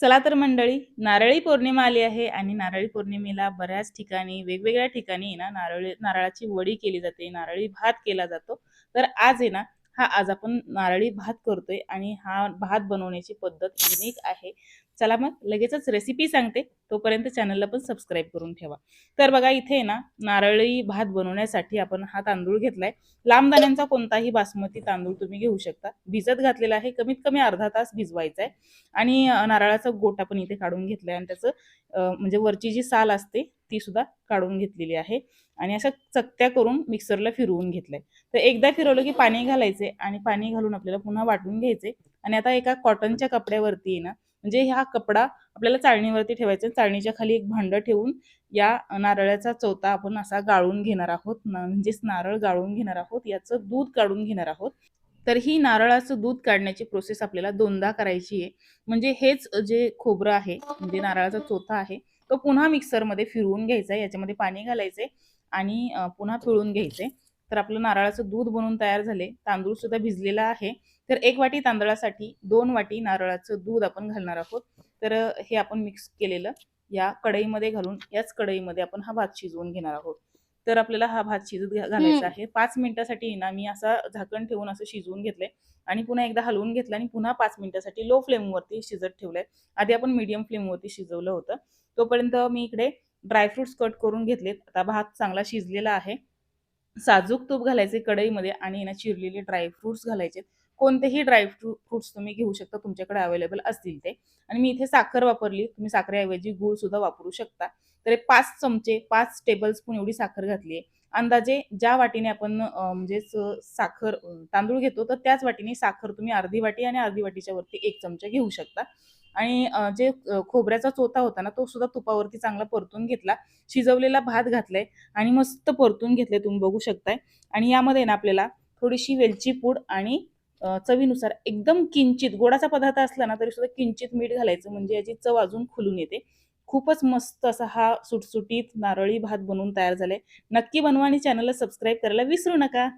चला तर मंडळी नारळी पौर्णिमा आली आहे आणि नारळी पौर्णिमेला बऱ्याच ठिकाणी वेगवेगळ्या ठिकाणी ना नारळी नारळाची वडी केली जाते नारळी भात केला जातो. तर आज आहे ना हा आज आपण नारळी भात करतोय आणि हा भात बनवण्याची पद्धत युनिक आहे. चला मग लगेचच रेसिपी सांगते. तोपर्यंत चॅनलला पण सबस्क्राईब करून ठेवा. तर बघा इथे आहे ना नारळी भात बनवण्यासाठी आपण हा तांदूळ घेतलाय. लांब दाण्यांचा कोणताही बासमती तांदूळ तुम्ही घेऊ शकता. भिजत घातलेला आहे. कमीत कमी अर्धा तास भिजवायचा आहे आणि नारळाचा गोटा पण इथे काढून घेतलाय. आणि त्याचं म्हणजे वरची जी साल असते ती सुद्धा काढून घेतलेली आहे. आणि अशा चकत्या करून मिक्सरला फिरवून घेतलंय. तर एकदा फिरवलं की पाणी घालायचे आणि पाणी घालून आपल्याला पुन्हा वाटून घ्यायचे आणि आता एका कॉटनच्या कपड्यावरती ना म्हणजे हा कपडा आपल्याला चाळणीवरती ठेवायचा आहे. चाळणीच्या खाली एक भांडं ठेवून या नारळाचा चौथा आपण असा गाळून घेणार आहोत न- म्हणजेच नारळ गाळून घेणार आहोत याचं दूध काढून घेणार आहोत. तर ही नारळाचं दूध काढण्याची प्रोसेस आपल्याला दोनदा करायची आहे. म्हणजे हेच जे खोबरं आहे म्हणजे नारळाचा चोथा आहे तो पुन्हा मिक्सरमध्ये फिरवून घ्यायचा आहे याच्यामध्ये पाणी घालायचे आणि पुन्हा पिळून घ्यायचे. तर आपलं नारळाचं दूध बनवून तयार झाले तांदूळ सुद्धा भिजलेला आहे. तर एक वाटी तांदळासाठी दोन वाटी नारळाचं दूध आपण घालणार आहोत. तर हे आपण मिक्स केलेलं या कढईमध्ये घालून याच कढईमध्ये आपण हा भात शिजवून घेणार आहोत. तर आपल्याला हा भात शिजत घालायचा आहे. पाच मिनिटासाठी ना मी असा झाकण ठेवून असं शिजवून घेतलंय आणि पुन्हा एकदा हलवून घेतलं आणि पुन्हा पाच मिनिटासाठी लो फ्लेमवरती शिजत ठेवलंय. आधी आपण मीडियम फ्लेमवरती शिजवलं होतं. तोपर्यंत मी इकडे ड्रायफ्रुट्स कट करून घेतलेत. आता भात चांगला शिजलेला आहे. साजूक तूप घालायचे कढईमध्ये आणि ना चिरलेले ड्रायफ्रुट्स घालायचे. कोणतेही ड्रायफ्रूट फ्रुट्स तुम्ही घेऊ शकता तुमच्याकडे अवेलेबल असतील ते. आणि मी इथे साखर वापरली तुम्ही साखरेऐवजी गूळ सुद्धा वापरू शकता. तर पाच चमचे पाच टेबल स्पून एवढी साखर घातली आहे अंदाजे ज्या वाटीने आपण म्हणजेच साखर तांदूळ घेतो तर त्याच वाटीने साखर तुम्ही अर्धी वाटी आणि अर्धी वाटीच्या वरती एक चमचा घेऊ शकता. आणि जे खोबऱ्याचा चोथा होता ना तो सुद्धा तुपावरती चांगला परतून घेतला. शिजवलेला भात घातलाय आणि मस्त परतून घेतले तुम्ही बघू शकताय. आणि यामध्ये ना आपल्याला थोडीशी वेलची पूड आणि चवीनुसार एकदम किंचित गोडाचा पदार्थ असला ना तरी सुद्धा किंचित मीठ घालायचं म्हणजे याची चव अजून खुलून येते. खूपच मस्त असा हा सुटसुटीत नारळी भात बनवून तयार झालाय. नक्की बनवा आणि चॅनलला सबस्क्राईब करायला विसरू नका.